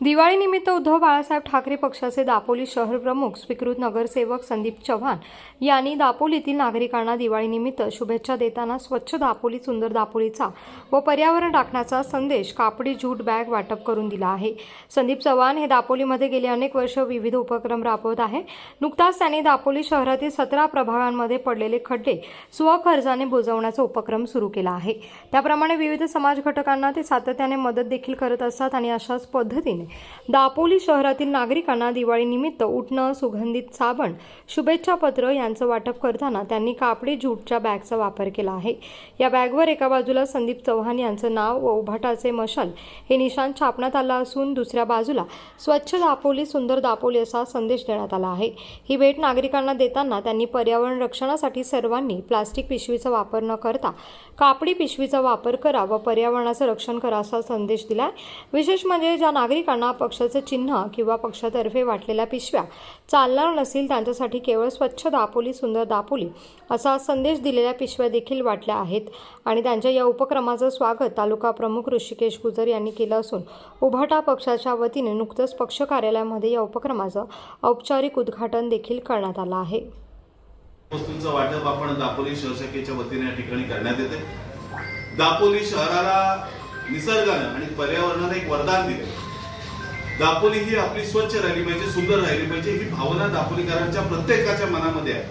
दिवाळीनिमित्त उद्धव बाळासाहेब ठाकरे पक्षाचे दापोली शहर प्रमुख स्वीकृत नगरसेवक संदीप चव्हाण यांनी दापोलीतील नागरिकांना दिवाळीनिमित्त शुभेच्छा देताना स्वच्छ दापोली सुंदर दापोलीचा व पर्यावरण राखण्याचा संदेश कापडी जूट बॅग वाटप करून दिला आहे. संदीप चव्हाण हे दापोलीमध्ये गेले अनेक वर्ष विविध उपक्रम राबवत आहे. नुकताच त्यांनी दापोली शहरातील सतरा प्रभागांमध्ये पडलेले खड्डे स्वखर्जाने बुजवण्याचा उपक्रम सुरू केला आहे. त्याप्रमाणे विविध समाज घटकांना ते सातत्याने मदत देखील करत असतात आणि अशाच पद्धतीने दापोली शहरातील नागरिकांना दिवाळीनिमित्त उठणं सुगंधित साबण शुभेच्छापत्र यांचं वाटप करताना त्यांनी कापडी जूटच्या बॅगचा वापर केला आहे. या बॅगवर एका बाजूला संदीप चव्हाण यांचं नाव व उभाटाचे मशाल हे निशाण छापण्यात आलं असून दुसऱ्या बाजूला स्वच्छ दापोली सुंदर दापोली असा संदेश देण्यात आला आहे. ही भेट नागरिकांना देताना त्यांनी पर्यावरण रक्षणासाठी सर्वांनी प्लास्टिक पिशवीचा वापर न करता कापडी पिशवीचा वापर करा व पर्यावरणाचं रक्षण करा असा संदेश दिला विशेष म्हणजे ज्या नागरिकांना पक्षाचं चिन्ह किंवा पक्षातर्फे वाटलेल्या पिशव्या. चालणार नसतील त्यांच्यासाठी केवळ स्वच्छ दापोली सुंदर दापोली असा संदेश दिलेल्या पिशव्या देखील वाटल्या आहेत. आणि त्यांच्या या उपक्रमाचं स्वागत तालुका प्रमुख ऋषिकेश गुजर यांनी केलं असून उभाटा पक्षाच्या वतीने नुकतंच पक्ष कार्यालयामध्ये या उपक्रमाचं औपचारिक उद्घाटन देखील करण्यात आलं आहे. वस्तूंचं वाटप आपण दापोली शहर वतीने या ठिकाणी करण्यात येते. दापोली शहराला निसर्गानं आणि पर्यावरणानं एक वरदान दिले. दापोली ही आपली स्वच्छ राहिली पाहिजे सुंदर राहिली पाहिजे ही भावना दापोलीकरांच्या प्रत्येकाच्या मनामध्ये आहे.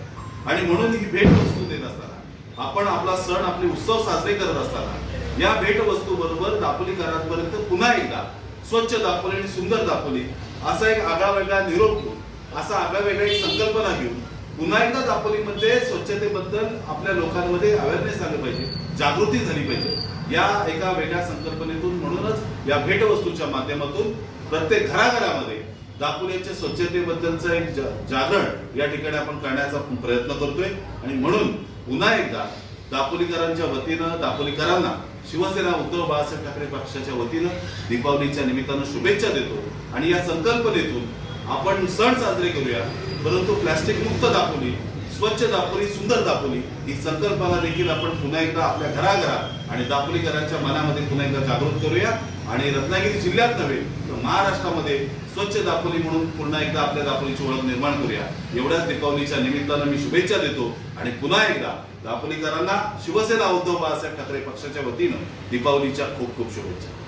आणि म्हणून ही भेट वस्तू देत असताना आपण आपला सण आपले उत्सव साजरे करत असताना या भेट वस्तू बरोबर दापोलीकरांपर्यंत पुन्हा एकदा स्वच्छ दापोली आणि सुंदर दापोली असा एक आगळा वेगळा निरोप घेऊन असा आगळा वेगळा एक संकल्पना घेऊन पुन्हा एकदा दापोलीमध्ये स्वच्छतेबद्दल आपल्या लोकांमध्ये अवेअरनेस आलं पाहिजे जागृती झाली पाहिजे. या एका वेगळ्या संकल्पनेतून म्हणूनच या भेटवस्तूच्या माध्यमातून प्रत्येक घराघरामध्ये दापोलीच्या स्वच्छतेबद्दलचं एक जागरण या ठिकाणी आपण करण्याचा प्रयत्न करतोय. आणि म्हणून पुन्हा एकदा दापोलीकरांच्या वतीनं दापोलीकरांना शिवसेना उद्धव बाळासाहेब ठाकरे पक्षाच्या वतीनं दीपावलीच्या निमित्तानं शुभेच्छा देतो. आणि या संकल्पनेतून आपण सण साजरे करूया परंतु प्लास्टिक मुक्त दापोली स्वच्छ दापोली सुंदर दापोली ही संकल्पना देखील आपण पुन्हा एकदा आपल्या घराघरात आणि दापोलीकरांच्या मनामध्ये पुन्हा एकदा जागृत करूया. आणि रत्नागिरी जिल्ह्यात नव्हे तर महाराष्ट्रामध्ये स्वच्छ दापोली म्हणून पुन्हा एकदा आपल्या दापोलीची ओळख निर्माण करूया. एवढ्याच दीपावलीच्या निमित्तानं मी शुभेच्छा देतो आणि पुन्हा एकदा दापोलीकरांना शिवसेना उद्धव बाळासाहेब ठाकरे पक्षाच्या वतीनं दीपावलीच्या खूप खूप शुभेच्छा.